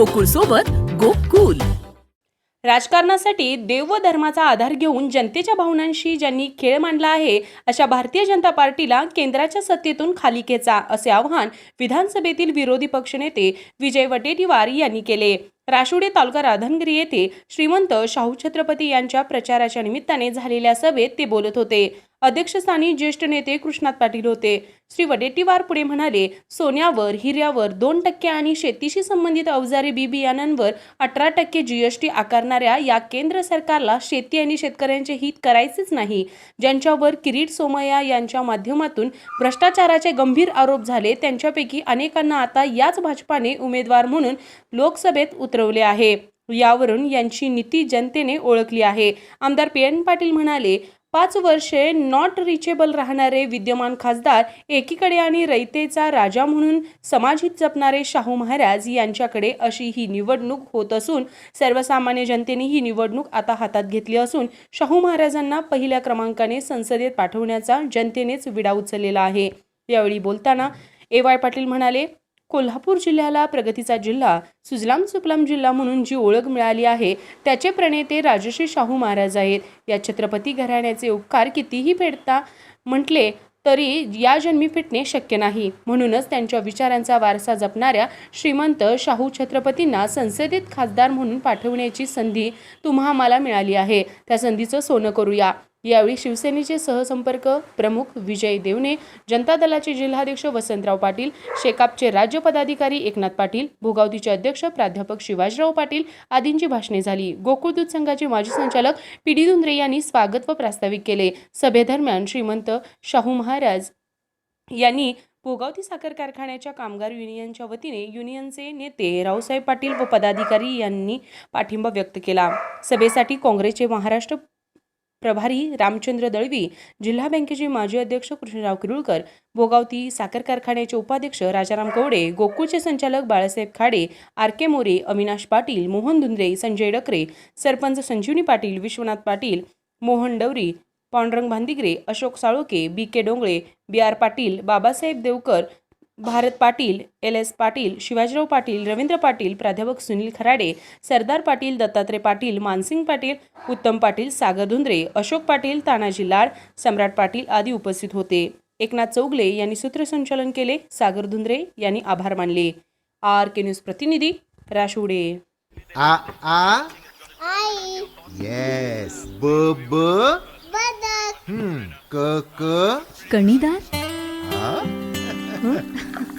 गोकुळ सोबत गोकुल. राजकारणासाठी देव व धर्माचा आधार घेऊन जनतेच्या भावनांशी ज्यांनी खेळ मांडला आहे अशा भारतीय जनता पार्टीला केंद्राच्या सत्तेतून खाली खेचा असे आवाहन विधानसभेतील विरोधी पक्षनेते विजय वडेट्टीवार यांनी केले. राशुडे तालुका राधनगिरी येथे श्रीमंत शाहू छत्रपती यांच्या प्रचाराच्या निमित्ताने झालेल्या सभेत ते बोलत होते. अध्यक्षस्थानी ज्येष्ठ नेते कृष्णात पाटील होते. श्री वडेट्टीवार पुढे म्हणाले सोन्यावर हिऱ्यावर दोन टक्के आणि शेतीशी संबंधित अवजारे बी बियाणांवर अठरा टक्के जीएसटी आकारणाऱ्या या केंद्र सरकारला शेती आणि शेतकऱ्यांचे हित करायचेच नाही. ज्यांच्यावर किरीट सोमय्या यांच्या माध्यमातून भ्रष्टाचाराचे गंभीर आरोप झाले त्यांच्यापैकी अनेकांना आता याच भाजपाने उमेदवार म्हणून लोकसभेत उतरवले आहे. यावरून यांची नीती जनतेने ओळखली आहे. आमदार पी एन पाटील म्हणाले पाच वर्षे नॉट रिचेबल राहणारे विद्यमान खासदार एकीकडे आणि रयतेचा राजा म्हणून समाजित जपणारे शाहू महाराज यांच्याकडे अशी ही निवडणूक होत असून सर्वसामान्य जनतेने ही निवडणूक आता हातात घेतली असून शाहू महाराजांना पहिल्या क्रमांकाने संसदेत पाठवण्याचा जनतेनेच विडा उचललेला आहे. यावेळी बोलताना ए वाय पाटील म्हणाले कोल्हापूर जिल्ह्याला प्रगतीचा जिल्हा सुजलाम सुफलाम जिल्हा म्हणून जी ओळख मिळाली आहे त्याचे प्रणेते राजश्री शाहू महाराज आहेत. या छत्रपती घराण्याचे उपकार कितीही फेडता म्हटले तरी या जन्मी फिटणे शक्य नाही. म्हणूनच त्यांच्या विचारांचा वारसा जपणाऱ्या श्रीमंत शाहू छत्रपतींना संसदेत खासदार म्हणून पाठवण्याची संधी तुम्हा आम्हाला मिळाली आहे. त्या संधीचं सोनं करूया. यावेळी शिवसेनेचे सहसंपर्क प्रमुख विजय देवणे जनता दलाचे जिल्हाध्यक्ष वसंतराव पाटील शेकापचे राज्य पदाधिकारी एकनाथ पाटील भोगावतीचे अध्यक्ष प्राध्यापक शिवाजीराव पाटील आदींची भाषणे झाली. गोकुळ दूध संघाचे माजी संचालक पी डी धुंद्रे यांनी स्वागत व प्रास्ताविक केले. सभेदरम्यान श्रीमंत शाहू महाराज यांनी भोगावती साखर कारखान्याच्या कामगार युनियनच्या वतीने युनियनचे नेते रावसाहेब पाटील व पदाधिकारी यांनी पाठिंबा व्यक्त केला. सभेसाठी काँग्रेसचे महाराष्ट्र प्रभारी रामचंद्र दळवी जिल्हा बँकेचे माजी अध्यक्ष कृष्णराव किरुळकर भोगावती साखर कारखान्याचे उपाध्यक्ष राजाराम कवडे गोकुळचे संचालक Balasaheb Khade R K More Avinash Patil Mohan Dhundre Sanjay Dakare sarpanch Sanjivani Patil Vishwanath Patil Mohan Dawari Pandurang Bhandigare Ashok Saloke B K Dongale B R Patil Babasaheb Deokar Bharat Patil L S Patil Shivajirao Patil Ravindra Patil प्राध्यापक सुनील खराडे सरदार पाटील दत्तात्रय पाटील मानसिंग पाटील उत्तम पाटील सागर धुंद्रे अशोक पाटील तानाजी लाड सम्राट पाटील आदी उपस्थित होते. एकनाथ चौगले यांनी सूत्रसंचालन केले सागर धुंद्रे यांनी आभार मानले. आर के न्यूज प्रतिनिधी राशुडे आ आ? आई. येस ब ब? बदक. हम्म. क क? कणीदार आ